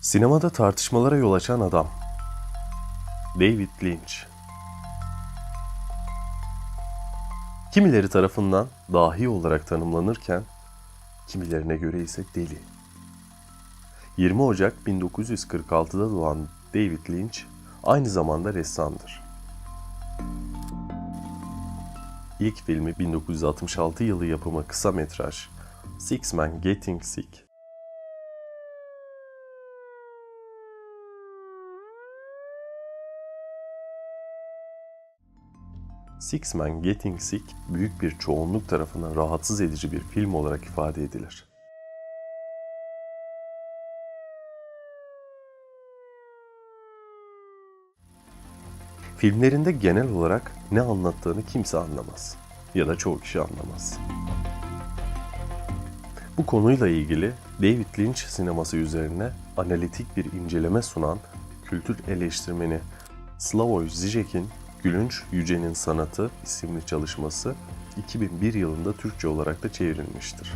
Sinemada tartışmalara yol açan adam. David Lynch. Kimileri tarafından dahi olarak tanımlanırken, kimilerine göre ise deli. 20 Ocak 1946'da doğan David Lynch aynı zamanda ressamdır. İlk filmi 1966 yılı yapımı kısa metraj Six Men Getting Sick. Six Men Getting Sick büyük bir çoğunluk tarafından rahatsız edici bir film olarak ifade edilir. Filmlerinde genel olarak ne anlattığını kimse anlamaz ya da çoğu kişi anlamaz. Bu konuyla ilgili David Lynch sineması üzerine analitik bir inceleme sunan kültür eleştirmeni Slavoj Žižek'in Gülünç Yüce'nin Sanatı isimli çalışması 2001 yılında Türkçe olarak da çevrilmiştir.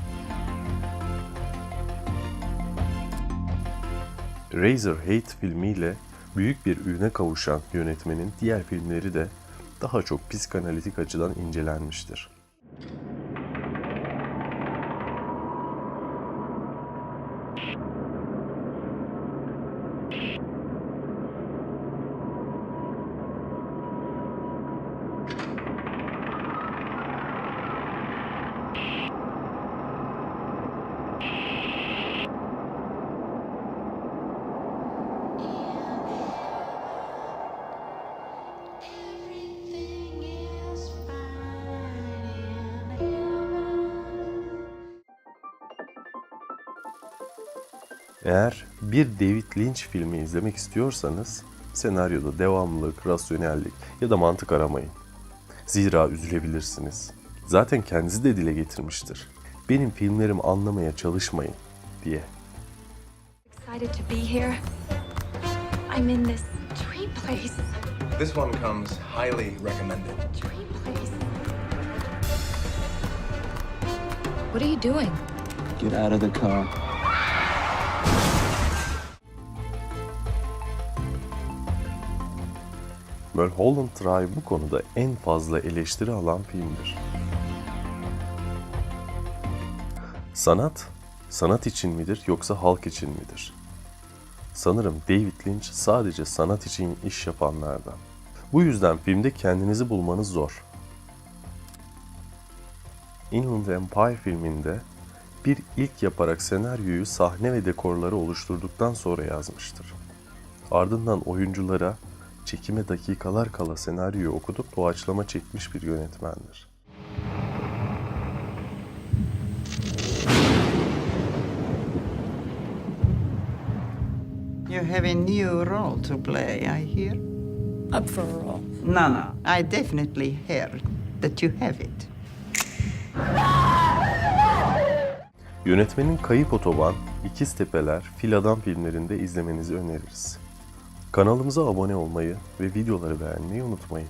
Razorhead filmiyle büyük bir üne kavuşan yönetmenin diğer filmleri de daha çok psikanalitik açıdan incelenmiştir. Eğer bir David Lynch filmi izlemek istiyorsanız senaryoda devamlılık, rasyonellik ya da mantık aramayın. Zira üzülebilirsiniz. Zaten kendisi de dile getirmiştir. Benim filmlerimi anlamaya çalışmayın diye. Excited to be here. I'm in this dream place. This one comes highly recommended. Dream place. What are you doing? Get out of the car. Mulholland Drive bu konuda en fazla eleştiri alan filmdir. Sanat, sanat için midir yoksa halk için midir? Sanırım David Lynch sadece sanat için iş yapanlardan. Bu yüzden filmde kendinizi bulmanız zor. Inland Empire filminde bir ilk yaparak senaryoyu sahne ve dekorları oluşturduktan sonra yazmıştır. Ardından oyunculara çekime dakikalar kala senaryoyu okutup doğaçlama çekmiş bir yönetmendir. You have a new role to play, I hear. Up for a roll. No, no, I definitely heard that you have it. Yönetmenin Kayıp Otoban, İkiz Tepeler, Fil Adam filmlerinde izlemenizi öneririz. Kanalımıza abone olmayı ve videoları beğenmeyi unutmayın.